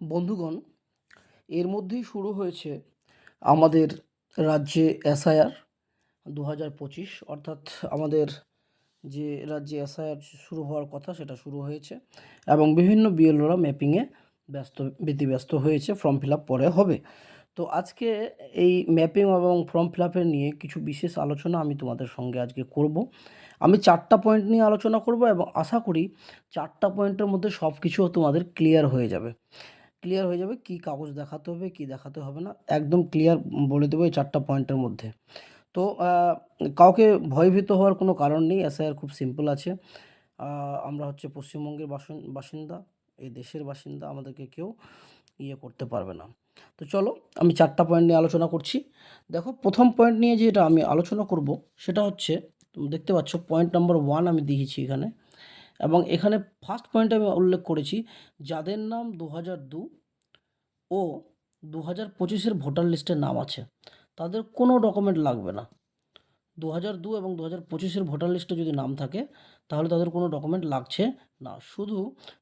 বন্ধুগণ, এর মধ্যেই শুরু হয়েছে আমাদের রাজ্যে এসআইআর দু হাজার পঁচিশ, অর্থাৎ আমাদের যে রাজ্যে এসআইআর শুরু হওয়ার কথা সেটা শুরু হয়েছে এবং বিভিন্ন বিএলওরা ম্যাপিংয়ে ব্যস্ত, ব্যতিব্যস্ত হয়েছে, ফর্ম ফিল আপ পরে হবে। তো আজকে এই ম্যাপিং এবং ফর্ম ফিল আপের নিয়ে কিছু বিশেষ আলোচনা আমি তোমাদের সঙ্গে আজকে করব। আমি চারটা পয়েন্ট নিয়ে আলোচনা করব এবং আশা করি চারটা পয়েন্টের মধ্যে সব কিছু তোমাদের ক্লিয়ার হয়ে যাবে। ক্লিয়ার হয়ে যাবে কী কাগজ দেখাতে হবে, কী দেখাতে হবে না। একদম ক্লিয়ার বলে দেবো এই চারটা পয়েন্টের মধ্যে। তো কাউকে ভয়ভীত হওয়ার কোনো কারণ নেই এসআইআর খুব সিম্পল আছে। আমরা হচ্ছে পশ্চিমবঙ্গের বাসিন- বাসিন্দা, এই দেশের বাসিন্দা, আমাদেরকে কেউ ইয়ে করতে পারবে না। তো চলো, আমি চারটা পয়েন্ট নিয়ে আলোচনা করছি। দেখো, প্রথম পয়েন্ট নিয়ে যেটা আমি আলোচনা করব, সেটা হচ্ছে তুমি দেখতে পাচ্ছ পয়েন্ট নাম্বার ওয়ান আমি দিয়েছি এখানে। এবং এখানে ফার্স্ট পয়েন্ট আমি উল্লেখ করেছি, যাদের নাম দু হাজার দু ও দু হাজার পঁচিশের ভোটার লিস্টের নাম আছে, তাদের কোনো ডকুমেন্ট লাগবে না। দু হাজার দু এবং দু হাজার পঁচিশের ভোটার লিস্টে যদি নাম থাকে, তাহলে তাদের কোনো ডকুমেন্ট লাগছে না। শুধু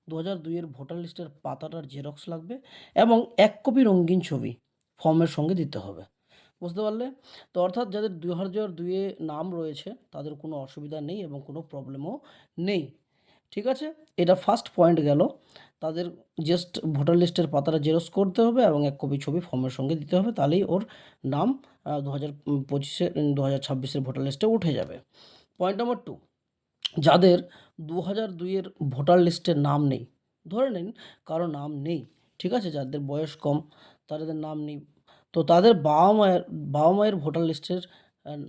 দু হাজার দুইয়ের ভোটার লিস্টের পাতাটার জেরক্স লাগবে এবং এক কপি রঙিন ছবি ফর্মের সঙ্গে দিতে হবে। বুঝতে পারলে? তো অর্থাৎ যাদের দু হাজার দুইয়ে নাম রয়েছে, তাদের কোনো অসুবিধা নেই এবং কোনো প্রবলেমও নেই। ঠিক আছে? এটা ফার্স্ট পয়েন্ট গেল। তাদের জাস্ট ভোটার লিস্টের পাতাটা জেরক্স করতে হবে এবং এক কপি ছবি ফর্মের সঙ্গে দিতে হবে, তাহলেই ওর নাম দু হাজার পঁচিশে দু হাজার ছাব্বিশের ভোটার লিস্টে উঠে যাবে। পয়েন্ট নাম্বার টু যাদের দু হাজার দুইয়ের ভোটার লিস্টের নাম নেই, ধরে নিন কারও নাম নেই, ঠিক আছে? যাদের বয়স কম, তাদের নাম নেই, তো তাদের বাবা মায়ের বাবা মায়ের ভোটার লিস্টের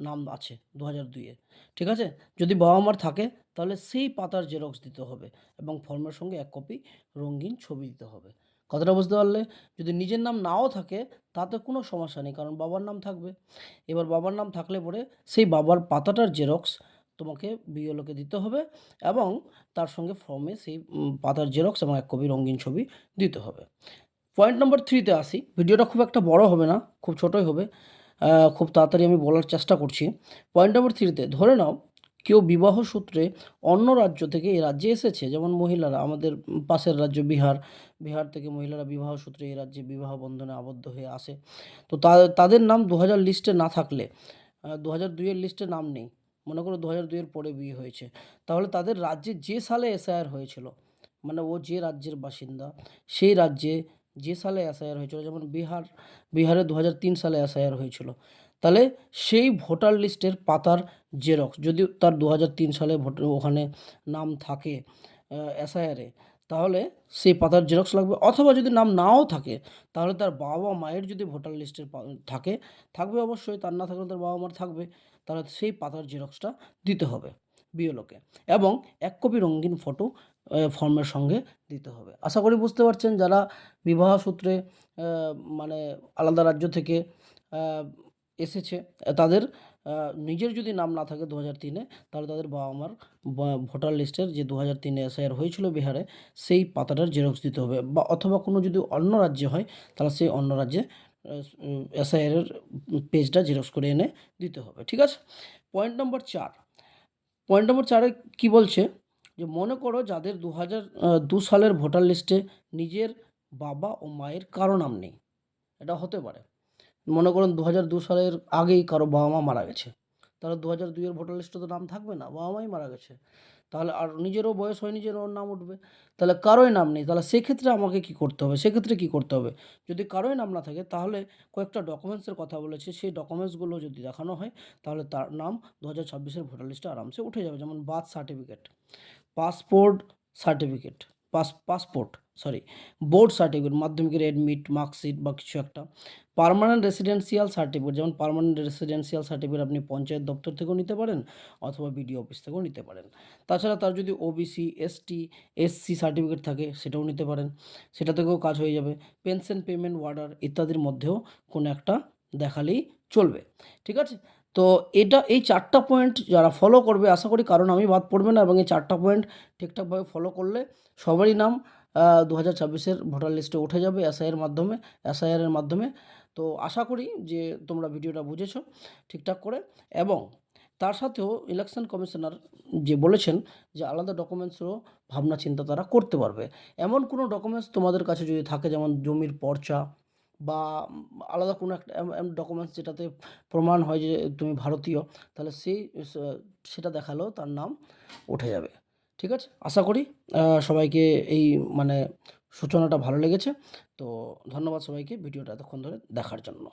নাম আছে দু হাজার দুইয়ে ঠিক আছে? যদি বাবা মার থাকে, তাহলে সেই পাতার জেরক্স দিতে হবে এবং ফর্মের সঙ্গে এক কপি রঙিন ছবি দিতে হবে। কথাটা বুঝতে পারলে? যদি নিজের নাম নাও থাকে, তাতে কোনো সমস্যা নেই, কারণ বাবার নাম থাকবে। এবার বাবার নাম থাকলে পরে সেই বাবার পাতাটার জেরক্স তোমাকে বিএলওকে দিতে হবে এবং তার সঙ্গে ফর্মে সেই পাতার জেরক্স এবং এক কপি রঙিন ছবি দিতে হবে। পয়েন্ট নম্বর থ্রিতে আসি। ভিডিওটা খুব একটা বড় হবে না, খুব ছোটোই হবে। খুব তাড়াতাড়ি আমি বলার চেষ্টা করছি। পয়েন্ট নম্বর থ্রিতে ধরে নাও, কেউ বিবাহ সূত্রে অন্য রাজ্য থেকে এই রাজ্যে এসেছে, যেমন মহিলারা, আমাদের পাশের রাজ্য বিহার বিহার থেকে মহিলারা বিবাহ সূত্রে এই রাজ্যে বিবাহ বন্ধনে আবদ্ধ হয়ে আসে। তো তাদের নাম দু হাজার লিস্টে না থাকলে দু হাজার দুইয়ের লিস্টে নাম নেই, মনে করো দু হাজার দুইয়ের পরে বিয়ে হয়েছে। তাহলে তাদের রাজ্যে যে সালে এসআইআর হয়েছিল মানে ও যে রাজ্যের বাসিন্দা, সেই রাজ্যে যে সালে এসআইআর হয়েছিল, যেমন বিহার, বিহারে দু হাজার তিন সালে এসআইআর হয়েছিল, তাহলে সেই ভোটার লিস্টের পাতার জেরক্স, যদি তার দু হাজার তিন সালে ভোট, ওখানে নাম থাকে এসআইআরে, তাহলে সেই পাতার জেরক্স লাগবে, অথবা যদি নাম নাও থাকে, তাহলে তার বাবা মায়ের যদি ভোটার লিস্টের থাকে, থাকবে অবশ্যই, তার না থাকলে তার বাবা মার থাকবে, তাহলে সেই পাতার জেরক্সটা দিতে হবে বিএলওকে, এবং এক কপি রঙিন ফটো ফর্মের সঙ্গে দিতে হবে। আশা করি বুঝতে পারছেন যারা বিবাহ সূত্রে মানে আলাদা রাজ্য থেকে এসেছে, তাদের নিজের যদি নাম না থাকে দু হাজার তিনে, তাহলে তাদের বাবা মার ভোটার লিস্টের যে দু হাজার তিনে এসআইআর হয়েছিল বিহারে, সেই পাতাটার জেরক্স দিতে হবে। বা, অথবা কোনো যদি অন্য রাজ্যে হয়, তাহলে সেই অন্য রাজ্যে এসআইআরের পেজটা জেরক্স করে এনে দিতে হবে। ঠিক আছে? পয়েন্ট নম্বর চার। পয়েন্ট নম্বর চারে কী বলছে? যে মনে করো যাদের দু হাজার দু সালের ভোটার লিস্টে নিজের বাবা ও মায়ের কারও নাম নেই, এটা হতে পারে। মনে করুন দু হাজার দু সালের আগেই কারও বাবা মা মারা গেছে, তাহলে দু হাজার দুইয়ের ভোটার লিস্টে তো নাম থাকবে না, বাবা মাই মারা গেছে, তাহলে আর নিজেরও বয়স হয় নিজেরও ওর নাম উঠবে, তাহলে কারোই নাম নেই, তাহলে সেক্ষেত্রে আমাকে কি করতে হবে, সেক্ষেত্রে কি করতে হবে? যদি কারোই নাম না থাকে, তাহলে কয়েকটা ডকুমেন্টসের কথা বলেছে, সেই ডকুমেন্টসগুলো যদি দেখানো হয়, তাহলে তার নাম দু হাজার ছাব্বিশের ভোটার লিস্টে আরামসে উঠে যাবে, যেমন birth certificate passport certificate, pass, passport sorry board certificate মাধ্যমিকের অ্যাডমিট মার্কশিট বা কিছু একটা। পারমানেন্ট রেসিডেন্সিয়াল সার্টিফিকেট যেমন পার্মানেন্ট রেসিডেন্সিয়াল সার্টিফিকেট আপনি পঞ্চায়েত দপ্তর থেকেও নিতে পারেন অথবা বিডিও অফিস থেকেও নিতে পারেন। তাছাড়া তার যদি ওবিসি এসটি এসসি সার্টিফিকেট থাকে সেটাও নিতে পারেন। সেটা থেকেও কাজ হয়ে যাবে। পেনশন পেমেন্ট ওয়ার্ডার ইত্যাদির মধ্যেও কোনো একটা দেখালেই চলবে। ঠিক আছে? তো এটা এই চারটা পয়েন্ট যারা ফলো করবে, আশা করি কারণ আমি বাদ পড়বে না এবং এই চারটা পয়েন্ট ঠিকঠাকভাবে ফলো করলে সবারই নাম দু হাজার ছাব্বিশের ভোটার লিস্টে উঠে যাবে এসআইয়ের মাধ্যমে এসআইআরের মাধ্যমে। তো আশা করি যে তোমরা ভিডিওটা বুঝেছ ঠিকঠাক করে এবং তার সাথেও ইলেকশন কমিশনার যে বলেছেন যে আলাদা ডকুমেন্টসও ভাবনা চিন্তা তারা করতে পারবে। এমন কোনো ডকুমেন্টস তোমাদের কাছে যদি থাকে, যেমন জমির পর্চা বা আলাদা কোনো একটা ডকুমেন্টস যেটাতে প্রমাণ হয় যে তুমি ভারতীয়, তাহলে সেই সেটা দেখালেও তার নাম উঠে যাবে। ঠিক আছে? আশা করি সবাইকে এই মানে সূচনাটা ভালো লেগেছে। তো ধন্যবাদ সবাইকে ভিডিওটা এতক্ষণ ধরে দেখার জন্য।